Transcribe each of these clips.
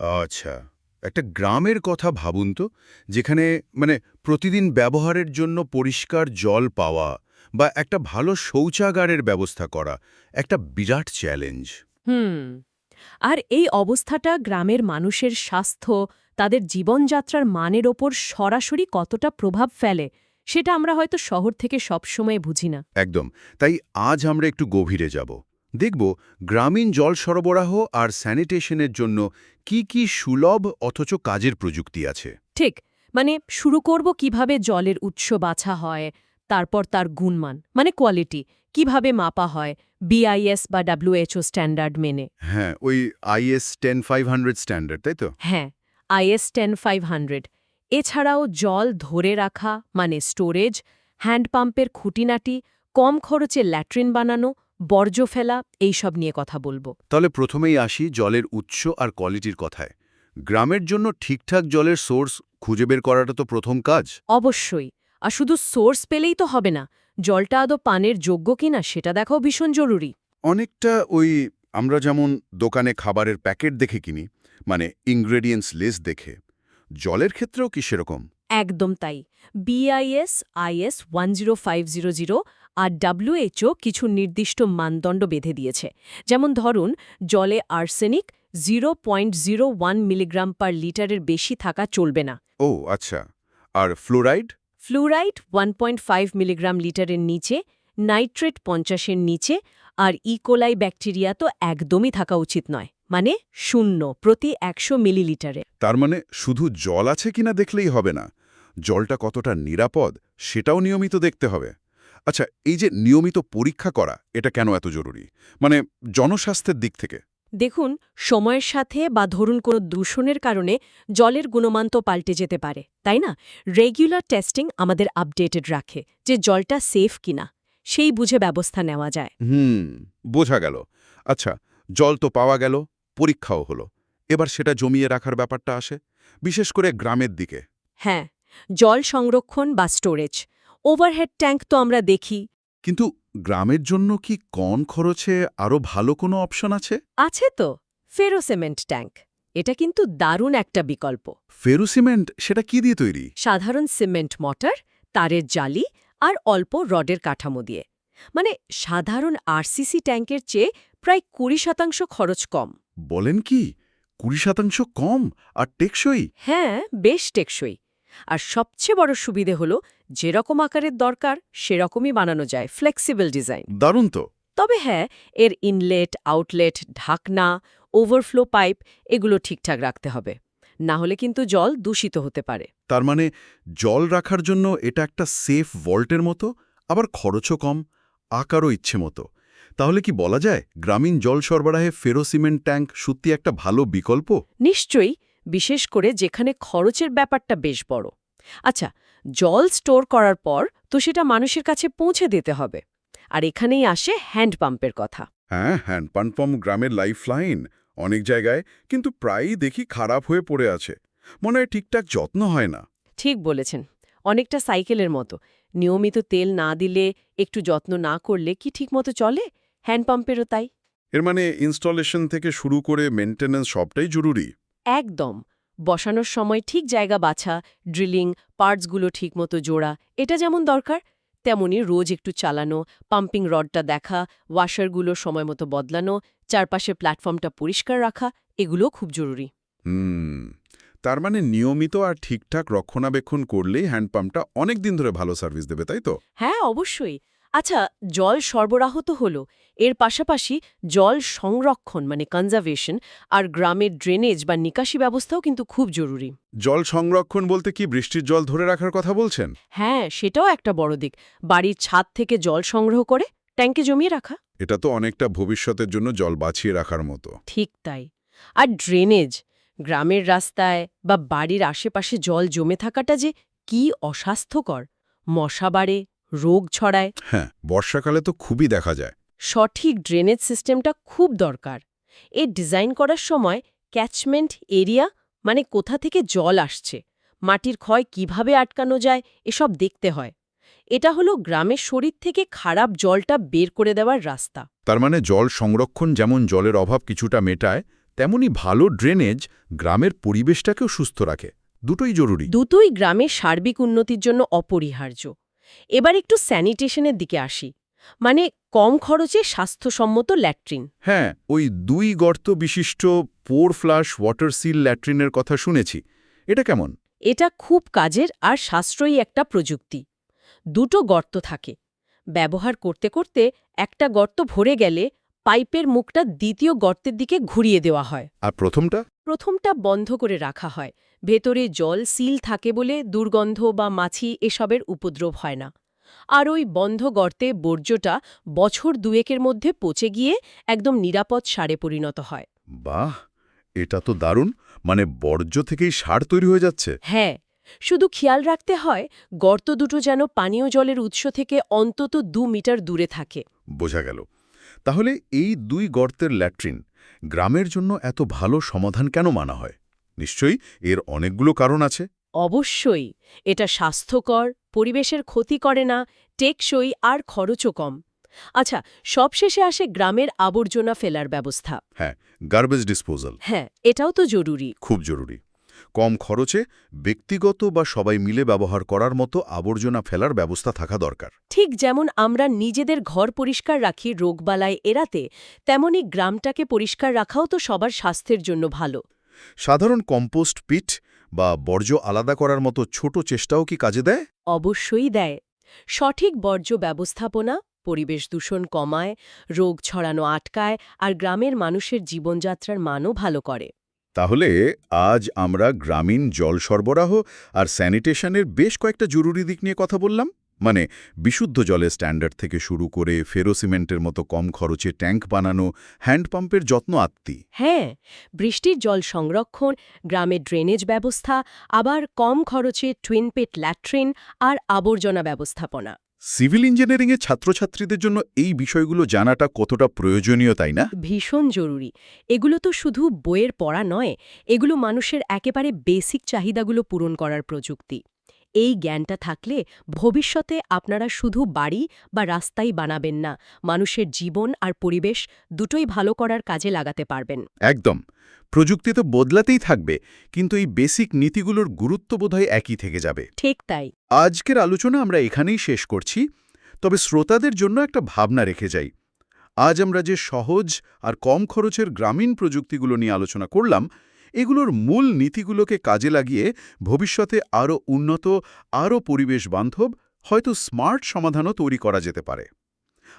আচ্ছা একটা গ্রামের কথা ভাবুন তো যেখানে মানে প্রতিদিন ব্যবহারের জন্য পরিষ্কার জল পাওয়া বা একটা ভালো শৌচাগারের ব্যবস্থা করা একটা বিরাট চ্যালেঞ্জ। হুম আর এই অবস্থাটা গ্রামের মানুষের স্বাস্থ্য তাদের জীবনযাত্রার মানের ওপর সরাসরি কতটা প্রভাব ফেলে সেটা আমরা হয়তো শহর থেকে সবসময় বুঝি না। একদম তাই আজ আমরা একটু গভীরে যাব। দেখব গ্রামীণ জল সরবরাহ আর স্যানিটেশনের জন্য কি কি সুলভ অথচ কাজের প্রযুক্তি আছে। ঠিক মানে শুরু করব কীভাবে জলের উৎস বাছা হয় তারপর তার গুণমান মানে কোয়ালিটি কীভাবে মাপা হয় বিআইএস বা ডাব্লিউএচও স্ট্যান্ডার্ড মেনে। হ্যাঁ ওই IS ten five hundred standard তাই তো? হ্যাঁ আইএস টেন ফাইভ হান্ড্রেড। এছাড়াও জল ধরে রাখা মানে স্টোরেজ হ্যান্ডপাম্পের খুঁটিনাটি কম খরচে ল্যাট্রিন বানানো বর্জ্য ফেলা এইসব নিয়ে কথা বলব। তাহলে প্রথমেই আসি জলের উৎস আর কোয়ালিটির কথায়। গ্রামের জন্য ঠিকঠাক জলের সোর্স খুঁজে বের করাটা তো প্রথম কাজ। অবশ্যই। আর শুধু সোর্স পেলেই তো হবে না জলটা আদৌ পানের যোগ্য কিনা সেটা দেখাও ভীষণ জরুরি। অনেকটা ওই আমরা যেমন দোকানে খাবারের প্যাকেট দেখে কিনি মানে ইনগ্রেডিয়েন্টস লিস্ট দেখে জলের ক্ষেত্রেও কি সেরকম? একদম তাই। BIS IS one zero five zero zero R WHO কিছু নির্দিষ্ট মানদণ্ড বেঁধে দিয়েছে। যেমন ধরুন জলে arsenic zero point zero one milligram per লিটারের বেশি থাকা চলবে না। ও আচ্ছা। আর fluoride fluoride one point five milligram লিটারের নিচে নাইট্রেট পঞ্চাশের নিচে আর ইকোলাই ব্যাকটেরিয়া তো একদমই থাকা উচিত নয়। মানে শূন্য প্রতি একশো মিলিলিটারে। তার মানে শুধু জল আছে কিনা দেখলেই হবে না। জলটা কতটা নিরাপদ সেটাও নিয়মিত দেখতে হবে। আচ্ছা এই যে নিয়মিত পরীক্ষা করা এটা কেন এত জরুরি? মানে জনস্বাস্থ্যের দিক থেকে। দেখুন সময়ের সাথে বা ধরুন কোনো দূষণের কারণে জলের গুণমান তো পাল্টে যেতে পারে তাই না? রেগুলার টেস্টিং আমাদের আপডেটেড রাখে যে জলটা সেফ কিনা সেই বুঝে ব্যবস্থা নেওয়া যায়। হুম বোঝা গেল। আচ্ছা জল তো পাওয়া গেল পরীক্ষাও হলো। এবার সেটা জমিয়ে রাখার ব্যাপারটা আসে বিশেষ করে গ্রামের দিকে। হ্যাঁ জল সংরক্ষণ বা স্টোরেজ ওভারহেড ট্যাঙ্ক তো আমরা দেখি। কিন্তু গ্রামের জন্য কি কম খরচে আরও ভালো কোনো অপশন আছে? আছে তো ফেরোসেমেন্ট ট্যাঙ্ক। এটা কিন্তু দারুণ একটা বিকল্প। ফেরুসিমেন্ট সেটা কি দিয়ে তৈরি? সাধারণ সিমেন্ট মটার তারের জালি আর অল্প রডের কাঠামো দিয়ে। মানে সাধারণ আরসিসি ট্যাঙ্কের চেয়ে প্রায় কুড়ি শতাংশ খরচ কম। বলেন কি কুড়ি শতাংশ কম আর টেকসই? হ্যাঁ বেশ টেকসই। আর সবচেয়ে বড় সুবিধে হল যেরকম আকারের দরকার সেরকমই বানানো যায় ফ্লেক্সিবল ডিজাইন দারুণ তো। তবে হ্যাঁ এর ইনলেট আউটলেট ঢাকনা ওভারফ্লো পাইপ এগুলো ঠিকঠাক রাখতে হবে। না হলে কিন্তু জল দূষিত হতে পারে। তার মানে জল রাখার জন্য এটা একটা সেফ ভল্টের মতো আবার খরচও কম আকারও ইচ্ছে মতো। তাহলে কি বলা যায় গ্রামীণ জল সরবরাহে ফেরো সিমেন্ট ট্যাঙ্ক সত্যি একটা ভালো বিকল্প? নিশ্চয়ই বিশেষ করে যেখানে খরচের ব্যাপারটা বেশ বড়। আচ্ছা জল স্টোর করার পর তো সেটা মানুষের কাছে পৌঁছে দিতে হবে। আর এখানেই আসে হ্যান্ডপাম্পের কথা। হ্যাঁ হ্যান্ডপাম্প গ্রামের লাইফ লাইন। অনেক জায়গায় কিন্তু প্রায়ই দেখি খারাপ হয়ে পড়ে আছে। মনে হয় ঠিকঠাক যত্ন হয় না। ঠিক বলেছেন। অনেকটা সাইকেলের মতো। নিয়মিত তেল না দিলে একটু যত্ন না করলে কি ঠিকমতো চলে? হ্যান্ডপাম্পেরও তাই। এর মানে ইনস্টলেশন থেকে শুরু করে মেনটেন্যান্স সবটাই জরুরি। একদম। বসানোর সময় ঠিক জায়গা বাছা ড্রিলিং পার্টসগুলো ঠিকমতো জোড়া এটা যেমন দরকার তেমনি রোজ একটু চালানো পাম্পিং রডটা দেখা ওয়াশারগুলো সময় মতো বদলানো চারপাশে প্ল্যাটফর্মটা পরিষ্কার রাখা এগুলোও খুব জরুরি। হুম তার মানে নিয়মিত আর ঠিকঠাক রক্ষণাবেক্ষণ করলেই হ্যান্ডপাম্পটা অনেক দিন ধরে ভালো সার্ভিস দেবে তাই তো? হ্যাঁ অবশ্যই। আচ্ছা জল সরবরাহ তো হলো। এর পাশাপাশি জল সংরক্ষণ মানে কনজারভেশন আর গ্রামের ড্রেনেজ বা নিকাশি ব্যবস্থাও কিন্তু খুব জরুরি। জল সংরক্ষণ বলতে কি বৃষ্টির জল ধরে রাখার কথা বলছেন? হ্যাঁ সেটাও একটা বড় দিক। বাড়ির ছাদ থেকে জল সংগ্রহ করে ট্যাঙ্কে জমিয়ে রাখা। এটা তো অনেকটা ভবিষ্যতের জন্য জল বাঁচিয়ে রাখার মতো। ঠিক তাই। আর ড্রেনেজ গ্রামের রাস্তায় বা বাড়ির আশেপাশে জল জমে থাকাটা যে কি অস্বাস্থ্যকর! মশা বাড়ে রোগ ছড়ায়। হ্যাঁ বর্ষাকালে তো খুবই দেখা যায়। সঠিক ড্রেনেজ সিস্টেমটা খুব দরকার। এ ডিজাইন করার সময় ক্যাচমেন্ট এরিয়া মানে কোথা থেকে জল আসছে মাটির ক্ষয় কীভাবে আটকানো যায় এসব দেখতে হয়। এটা হলো গ্রামের শরীর থেকে খারাপ জলটা বের করে দেওয়ার রাস্তা। তার মানে জল সংরক্ষণ যেমন জলের অভাব কিছুটা মেটায় তেমনি ভালো ড্রেনেজ গ্রামের পরিবেশটাকেও সুস্থ রাখে। দুটোই জরুরি। দুটোই গ্রামের সার্বিক উন্নতির জন্য অপরিহার্য। এবার একটু স্যানিটেশনের দিকে আসি। মানে কম খরচে স্বাস্থ্যসম্মত ল্যাট্রিন। হ্যাঁ ওই দুই গর্ত বিশিষ্ট পোর ফ্লাশ ওয়াটার সিল ল্যাট্রিনের কথা শুনেছি। এটা কেমন? এটা খুব কাজের আর সাশ্রয়ী একটা প্রযুক্তি। দুটো গর্ত থাকে। ব্যবহার করতে করতে একটা গর্ত ভরে গেলে পাইপের মুখটা দ্বিতীয় গর্তের দিকে ঘুরিয়ে দেওয়া হয়। আর প্রথমটা? প্রথমটা বন্ধ করে রাখা হয়। ভেতরে জল সিল থাকে বলে দুর্গন্ধ বা মাছি এসবের উপদ্রব হয় না। আর ওই বন্ধ গর্তে বর্জ্যটা বছর দুয়েকের মধ্যে পচে গিয়ে একদম নিরাপদ সারে পরিণত হয়। বাহ! এটা তো দারুণ! মানে বর্জ্য থেকেই সার তৈরি হয়ে যাচ্ছে। হ্যাঁ শুধু খেয়াল রাখতে হয় গর্ত দুটো যেন পানীয় জলের উৎস থেকে অন্তত দু মিটার দূরে থাকে। বোঝা গেল। তাহলে এই দুই গর্তের ল্যাট্রিন গ্রামের জন্য এত ভালো সমাধান কেন মানা হয়? নিশ্চয়ই এর অনেকগুলো কারণ আছে। অবশ্যই এটা স্বাস্থ্যকর পরিবেশের ক্ষতি করে না টেকসই আর খরচও কম। আচ্ছা সবশেষে আসে গ্রামের আবর্জনা ফেলার ব্যবস্থা। হ্যাঁ গার্বেজ ডিসপোজাল হ্যাঁ এটাও তো জরুরি। খুব জরুরি। কম খরচে ব্যক্তিগত বা সবাই মিলে ব্যবহার করার মতো আবর্জনা ফেলার ব্যবস্থা থাকা দরকার। ঠিক যেমন আমরা নিজেদের ঘর পরিষ্কার রাখি রোগবালায় এড়াতে তেমনি গ্রামটাকে পরিষ্কার রাখাও তো সবার স্বাস্থ্যের জন্য ভালো। সাধারণ কম্পোস্ট পিট বা বর্জ্য আলাদা করার মতো ছোট চেষ্টাও কি কাজে দেয়? অবশ্যই দেয়। সঠিক বর্জ্য ব্যবস্থাপনা পরিবেশ দূষণ কমায় রোগ ছড়ানো আটকায় আর গ্রামের মানুষের জীবনযাত্রার মানও ভালো করে। তাহলে আজ আমরা গ্রামীণ জল সরবরাহ আর স্যানিটেশনের বেশ কয়েকটা জরুরি দিক নিয়ে কথা বললাম। মানে বিশুদ্ধ জলের স্ট্যান্ডার্ড থেকে শুরু করে ফেরোসিমেন্টের মতো কম খরচে ট্যাঙ্ক বানানো হ্যান্ডপাম্পের যত্ন আত্মি হ্যাঁ বৃষ্টির জল সংরক্ষণ গ্রামের ড্রেনেজ ব্যবস্থা আবার কম খরচে টুইন পেট ল্যাট্রিন আর আবর্জনা ব্যবস্থাপনা। সিভিল ইঞ্জিনিয়ারিংয়ের ছাত্রছাত্রীদের জন্য এই বিষয়গুলো জানাটা কতটা প্রয়োজনীয় তাই না? ভীষণ জরুরি। এগুলো তো শুধু বইয়ের পড়া নয় এগুলো মানুষের একেবারে বেসিক চাহিদাগুলো পূরণ করার প্রযুক্তি। এই জ্ঞানটা থাকলে ভবিষ্যতে আপনারা শুধু বাড়ি বা রাস্তাই বানাবেন না মানুষের জীবন আর পরিবেশ দুটোই ভালো করার কাজে লাগাতে পারবেন। একদম। প্রযুক্তি তো বদলাতেই থাকবে কিন্তু এই বেসিক নীতিগুলোর গুরুত্ব বোধহয় একই থেকে যাবে। ঠিক তাই। আজকের আলোচনা আমরা এখানেই শেষ করছি তবে শ্রোতাদের জন্য একটা ভাবনা রেখে যাই। আজ আমরা যে সহজ আর কম খরচের গ্রামীণ প্রযুক্তিগুলো নিয়ে আলোচনা করলাম এগুলোর মূল নীতিগুলোকে কাজে লাগিয়ে ভবিষ্যতে আরও উন্নত আরও পরিবেশ বান্ধব, হয়তো স্মার্ট সমাধানও তৈরি করা যেতে পারে।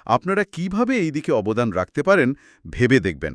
আপনারা কীভাবে এই দিকে অবদান রাখতে পারেন, ভেবে দেখবেন।